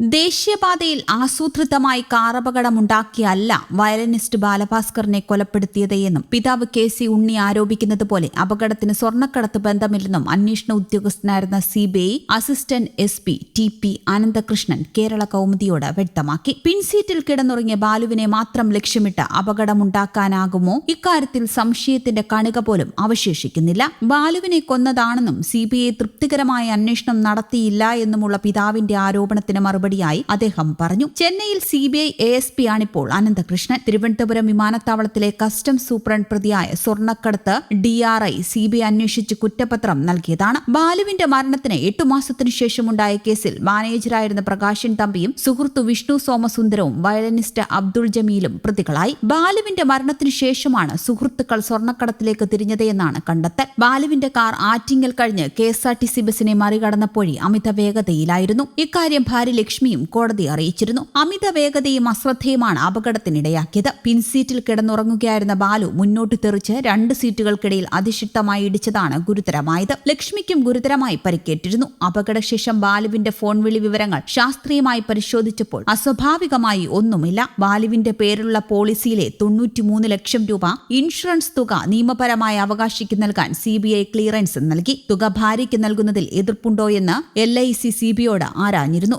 ദേശീയപാതയിൽ ആസൂത്രിതമായി കാറപകടമുണ്ടാക്കിയല്ല വയലനിസ്റ്റ് ബാലഭാസ്കറിനെ കൊലപ്പെടുത്തിയത് എന്നും പിതാവ് കെ സി ഉണ്ണി ആരോപിക്കുന്നത് പോലെ അപകടത്തിന് സ്വർണക്കടത്ത് ബന്ധമില്ലെന്നും അന്വേഷണ ഉദ്യോഗസ്ഥനായിരുന്ന CBI assistant S P T P Ananthakrishnan Kerala കൗമുദിയോട് വ്യക്തമാക്കി. പിൻസീറ്റിൽ കിടന്നുറങ്ങിയ ബാലുവിനെ മാത്രം ലക്ഷ്യമിട്ട് അപകടമുണ്ടാക്കാനാകുമോ? ഇക്കാര്യത്തിൽ സംശയത്തിന്റെ കണിക പോലും അവശേഷിക്കുന്നില്ല. ബാലുവിനെ കൊന്നതാണെന്നും സിബിഐ തൃപ്തികരമായ അന്വേഷണം നടത്തിയില്ല എന്നുമുള്ള പിതാവിന്റെ ആരോപണത്തിന് മറുപടിയായി അദ്ദേഹം പറഞ്ഞു. ചെന്നൈയിൽ C B I A S P ആണിപ്പോൾ Ananthakrishnan. Thiruvananthapuram വിമാനത്താവളത്തിലെ കസ്റ്റംസ് സൂപ്രണ്ട് പ്രതിയായ സ്വർണക്കടത്ത് D R I C B I അന്വേഷിച്ച് കുറ്റപത്രം നൽകിയതാണ്. ബാലുവിന്റെ മരണത്തിന് എട്ടു മാസത്തിനു ശേഷമുണ്ടായ കേസിൽ മാനേജറായിരുന്ന പ്രകാശൻ തമ്പിയും സുഹൃത്തു വിഷ്ണു സോമസുന്ദരവും വയലനിസ്റ്റ് അബ്ദുൾ ജമീലും പ്രതികളായി. ബാലുവിന്റെ മരണത്തിനു ശേഷമാണ് സുഹൃത്തുക്കൾ സ്വർണക്കടത്തിലേക്ക് തിരിഞ്ഞതെന്നാണ് കണ്ടെത്തൽ. ബാലുവിന്റെ കാർ ആറ്റിങ്ങൽ കഴിഞ്ഞ് K S R T C ബസിനെ മറികടന്നപ്പോഴേ അമിത വേഗതയിലായിരുന്നു. ഇക്കാര്യം ഭാര്യ ലക്ഷ്മിയും കോടതി അറിയിച്ചിരുന്നു. അമിത വേഗതയും അശ്രദ്ധയുമാണ് അപകടത്തിനിടയാക്കിയത്. പിൻസീറ്റിൽ കിടന്നുറങ്ങുകയായിരുന്ന ബാലു മുന്നോട്ട് തെറിച്ച് രണ്ട് സീറ്റുകൾക്കിടയിൽ അതിശക്തമായി ഇടിച്ചതാണ് ഗുരുതരമായത്. ലക്ഷ്മിക്കും ഗുരുതരമായി പരിക്കേറ്റിരുന്നു. അപകടശേഷം ബാലുവിന്റെ ഫോൺ വിളി വിവരങ്ങൾ ശാസ്ത്രീയമായി പരിശോധിച്ചപ്പോൾ അസ്വാഭാവികമായി ഒന്നുമില്ല. ബാലുവിന്റെ പേരിലുള്ള പോളിസിയിലെ തൊണ്ണൂറ്റിമൂന്ന് ലക്ഷം രൂപ ഇൻഷുറൻസ് തുക നിയമപരമായ അവകാശിക്ക് നൽകാൻ സി ബി ഐ ക്ലിയറൻസ് നൽകി. തുക ഭാര്യയ്ക്ക് നൽകുന്നതിൽ എതിർപ്പുണ്ടോയെന്ന് എൽ ഐ സി സി ബിയോട് ആരാഞ്ഞിരുന്നു.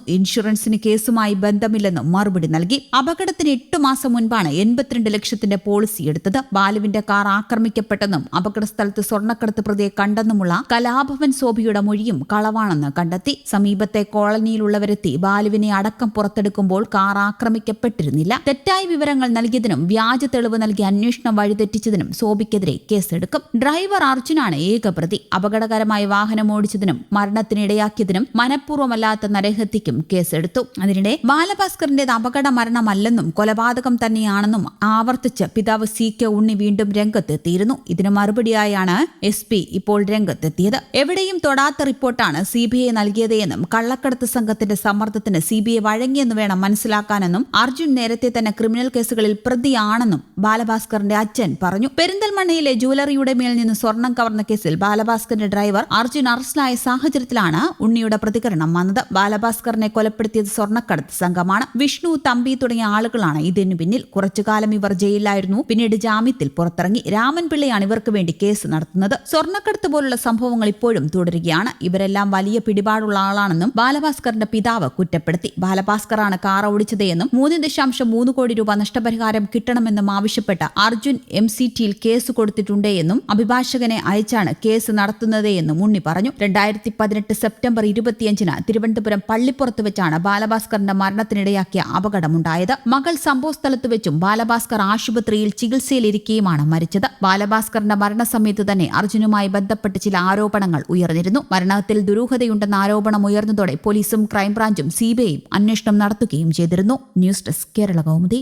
ഇൻഷുറൻസിന് കേസുമായി ബന്ധമില്ലെന്നും മറുപടി നൽകി. അപകടത്തിന് എട്ട് മാസം മുൻപാണ് എൺപത്തിരണ്ട് ലക്ഷത്തിന്റെ പോളിസി എടുത്തത്. ബാലുവിന്റെ കാർ ആക്രമിക്കപ്പെട്ടെന്നും അപകടസ്ഥലത്ത് സ്വർണക്കടത്ത് പ്രതിയെ കണ്ടെന്നുമുള്ള കലാഭവൻ സോഭിയുടെ മൊഴിയും കളവാണെന്ന് കണ്ടെത്തി. സമീപത്തെ കോളനിയിലുള്ളവരെത്തി. ബാലുവിനെ അടക്കം പുറത്തെടുക്കുമ്പോൾ കാർ ആക്രമിക്കപ്പെട്ടിരുന്നില്ല. തെറ്റായ വിവരങ്ങൾ നൽകിയതിനും വ്യാജ തെളിവ് നൽകി അന്വേഷണം വഴിതെറ്റിച്ചതിനും സോബിക്കെതിരെ കേസെടുക്കും. ഡ്രൈവർ അർജുനാണ് ഏക പ്രതി. അപകടകരമായ വാഹനം ഓടിച്ചതിനും മരണത്തിനിടയാക്കിയതിനും മനഃപൂർവമല്ലാത്ത നരഹത്യക്കും കേസെടുത്തു അതിനിടെ ബാലഭാസ്കറിന്റേത് അപകട മരണമല്ലെന്നും കൊലപാതകം തന്നെയാണെന്നും ആവർത്തിച്ച് പിതാവ് സി കെ ഉണ്ണി വീണ്ടും രംഗത്തെത്തിയിരുന്നു. ഇതിന് മറുപടിയായാണ് എസ് പി ഇപ്പോൾ രംഗത്തെത്തിയത്. എവിടെയും തൊടാത്ത റിപ്പോർട്ടാണ് സി ബി ഐ നൽകിയതെന്നും കള്ളക്കടത്ത് സംഘത്തിന്റെ സമ്മർദ്ദത്തിന് സി ബി ഐ വഴങ്ങിയെന്ന് വേണം മനസ്സിലാക്കാനെന്നും അർജുൻ നേരത്തെ തന്നെ ക്രിമിനൽ കേസുകളിൽ പ്രതിയാണെന്നും ബാലഭാസ്കറിന്റെ അച്ഛൻ പറഞ്ഞു. പെരിന്തൽമണ്ണയിലെ ജുവലറിയുടെ മേൽ നിന്ന് സ്വർണം കവർന്ന കേസിൽ ബാലഭാസ്കറിന്റെ ഡ്രൈവർ അർജുൻ അറസ്റ്റിലായ സാഹചര്യത്തിലാണ് ഉണ്ണിയുടെ പ്രതികരണം വന്നത്. ബാലഭാസ്കറിനെ കൊലപ്പെടുത്തിയത് സ്വർണക്കടത്ത് സംഘമാണ്. വിഷ്ണു തമ്പി തുടങ്ങിയ ആളുകളാണ് ഇതിനു പിന്നിൽ. കുറച്ചുകാലം ഇവർ ജയിലിലായിരുന്നു. പിന്നീട് ജാമ്യത്തിൽ പുറത്തിറങ്ങി. രാമൻപിള്ളയാണ് ഇവർക്ക് വേണ്ടി കേസ് നടത്തുന്നത്. സ്വർണക്കടത്ത് പോലുള്ള സംഭവങ്ങൾ ഇപ്പോഴും തുടരുകയാണ്. ഇവരെല്ലാം വലിയ പിടിപാടുള്ള ആളാണെന്നും ബാലഭാസ്കറിന്റെ പിതാവ് കുറ്റപ്പെടുത്തി. ബാലഭാസ്കറാണ് കാർ ഓടിച്ചത് എന്നും മൂന്ന് ദശാംശം മൂന്ന് കോടി രൂപ നഷ്ടപരിഹാരം കിട്ടണമെന്നും ആവശ്യപ്പെട്ട അർജുൻ എം സി ടിയിൽ കേസ് കൊടുത്തിട്ടുണ്ട് എന്നും അഭിഭാഷകനെ അയച്ചാണ് കേസ് നടത്തുന്നത് എന്നും ഉണ്ണി പറഞ്ഞു. രണ്ടായിരത്തി പതിനെട്ട് സെപ്റ്റംബർ ഇരുപത്തിയഞ്ചിന് തിരുവനന്തപുരം പള്ളിപ്പുറത്ത് വെച്ചാണ് ബാലഭാസ്കറിന്റെ മരണത്തിനിടയാക്കിയ അപകടമുണ്ടായത്. മകൾ സംഭവസ്ഥലത്ത് വെച്ചും ബാലഭാസ്കർ ആശുപത്രിയിൽ ചികിത്സയിലിരിക്കെയുമാണ് മരിച്ചത്. ബാലഭാസ്കറിന്റെ മരണസമയത്ത് തന്നെ അർജുനുമായി ബന്ധപ്പെട്ട് ചില ആരോപണങ്ങൾ ഉയർന്നിരുന്നു. മരണത്തിൽ ദുരൂഹതയുണ്ടെന്ന ആരോപണം ഉയർന്നതോടെ പോലീസും ക്രൈംബ്രാഞ്ചും സിബിഐയും അന്വേഷണം നടത്തുകയും ചെയ്തിരുന്നു. News desk Kerala Kaumudi.